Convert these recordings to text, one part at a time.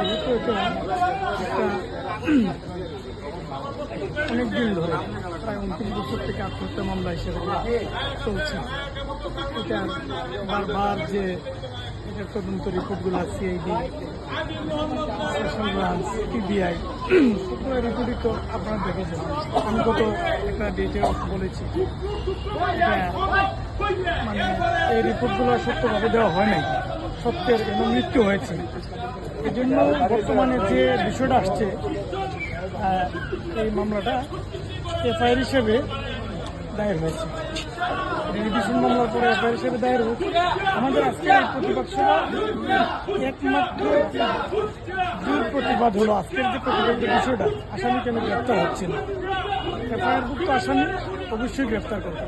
যেহেতু এটা একটা অনেক দিন ধরে, প্রায় উনত্রিশ বছর থেকে আত্মহত্যা মামলা হিসেবে চলছে। এটা বারবার যে এটা তদন্ত রিপোর্টগুলো সিআইডি পিবিআই সবগুলো রিপোর্টই তো আপনারা দেখেছেন। আমি গত একটা ডেটে বলেছি। মানে এই রিপোর্টগুলো সত্যভাবে দেওয়া হয় নাই। সত্যের এবং মৃত্যু হয়েছে। এই জন্য বর্তমানে যে বিষয়টা আসছে এই মামলাটা এফআইআর হিসেবে দায়ের হয়েছে। রিভিশন মামলার পরে এফআইআর হিসেবে দায়ের হয়েছে আমাদের আজকের এই প্রতিপক্ষরা একমাত্র দূর প্রতিবাদ হলো আজকের যে প্রতিবাদের বিষয়টা, আসামি কেন গ্রেপ্তার হচ্ছে না? এফআইআর ভুক্ত আসামি অবশ্যই গ্রেপ্তার করতে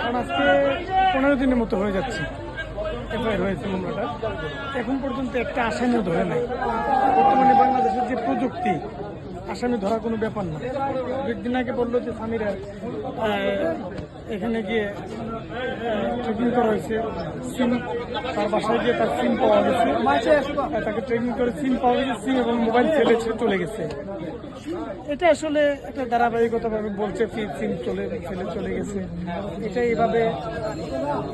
কারণ আজকে পনেরো দিনের মতো হয়ে যাচ্ছে এফআইআর হয়েছে মামলাটা। এখন পর্যন্ত একটা আসামিও ধরে নাই। বর্তমানে বাংলাদেশের যে প্রযুক্তি আসামি ধরা কোনো ব্যাপার না। দুদিন আগে বলল যে স্বামীরা এখানে গিয়ে ট্রেকিং করা হয়েছে। সিম, তার বাসায় গিয়ে তার সিম পাওয়া গেছে। তাকে ট্রেকিং করে সিম পাওয়া গেছে, সিম এবং মোবাইল ফেলে চলে গেছে। এটা আসলে একটা ধারাবাহিকতাভাবে বলছে সিম চলে ফেলে চলে গেছে। এটা এইভাবে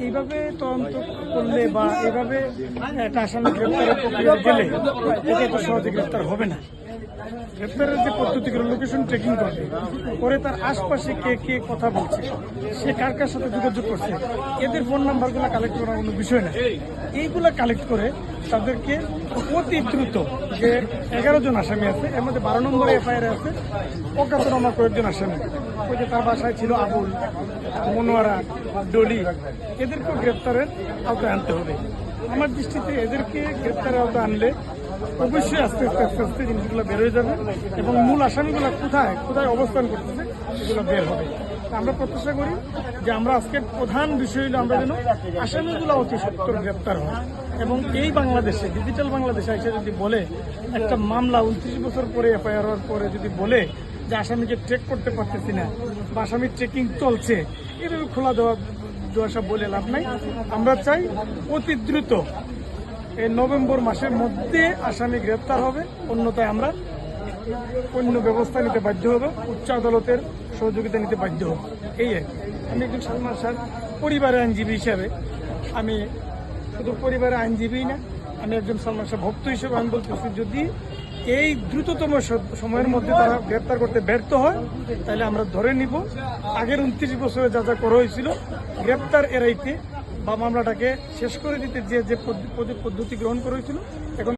এইভাবে তদন্ত করলে বা এইভাবে একটা আসামি গ্রেপ্তারের প্রক্রিয়া গেলে এটা এত সহজে গ্রেপ্তার হবে না। গ্রেপ্তারের যে পদ্ধতিগুলো লোকেশন ট্রেকিং করবে করে তার আশপাশে কে কে কথা বলছে সে কার কার সাথে যোগাযোগ করছে, এদের ফোন নাম্বারগুলো কালেক্ট করার কোনো বিষয় না এইগুলা কালেক্ট করে তাদেরকে অতি দ্রুত যে এগারো জন আসামি আছে, এর মধ্যে বারো নম্বর এফআইআর আছে অজ্ঞাতনামা কয়েকজন আসামি। ওই যে তার বাসায় ছিল আবুল, মনোয়ারা, ডলি, এদেরকেও গ্রেপ্তারের আওতায় আনতে হবে। আমার দৃষ্টিতে এদেরকে গ্রেপ্তারের আওতায় আনলে অবশ্যই আস্তে আস্তে আস্তে আস্তে জিনিসগুলো বের হয়ে যাবে এবং মূল আসামিগুলো কোথায় কোথায় অবস্থান করতেছে এগুলো বের হবে। আমরা প্রত্যাশা করি যে আমরা আজকের প্রধান বিষয় হলো আমরা যেন আসামিগুলো অতি সত্তর গ্রেপ্তার হয়। এবং এই বাংলাদেশে ডিজিটাল বাংলাদেশে এসে যদি বলে, একটা মামলা উনত্রিশ বছর পরে এফআইআর হওয়ার পরে যদি বলে যে আসামিকে ট্রেক করতে পারতেছি না বা আসামির ট্রেকিং চলছে, এভাবে খোলা দেওয়া সব বলে লাভ নাই। আমরা চাই অতি দ্রুত এই নভেম্বর মাসের মধ্যে আসামি গ্রেপ্তার হবে। অন্যথায় আমরা অন্য ব্যবস্থা নিতে বাধ্য হবে। উচ্চ আদালতের সহযোগিতা নিতে বাধ্য হব এই আর। আমি একজন সালমান শাহ পরিবারের আইনজীবী হিসাবে আমি শুধু পরিবারের আইনজীবী না, আমি একজন সালমান শাহ ভক্ত হিসেবে আমি বলতেছি, যদি এই দ্রুততম সময়ের মধ্যে তারা গ্রেপ্তার করতে ব্যর্থ হয়, তাহলে আমরা ধরে নিব, আগের উনত্রিশ বছরে যা যা করা হয়েছিল, গ্রেপ্তার এড়াইতে বা মামলাটাকে শেষ করে দিতে যে যে পদ্ধ- পদ্ধতি গ্রহণ করা হয়েছিল, এখন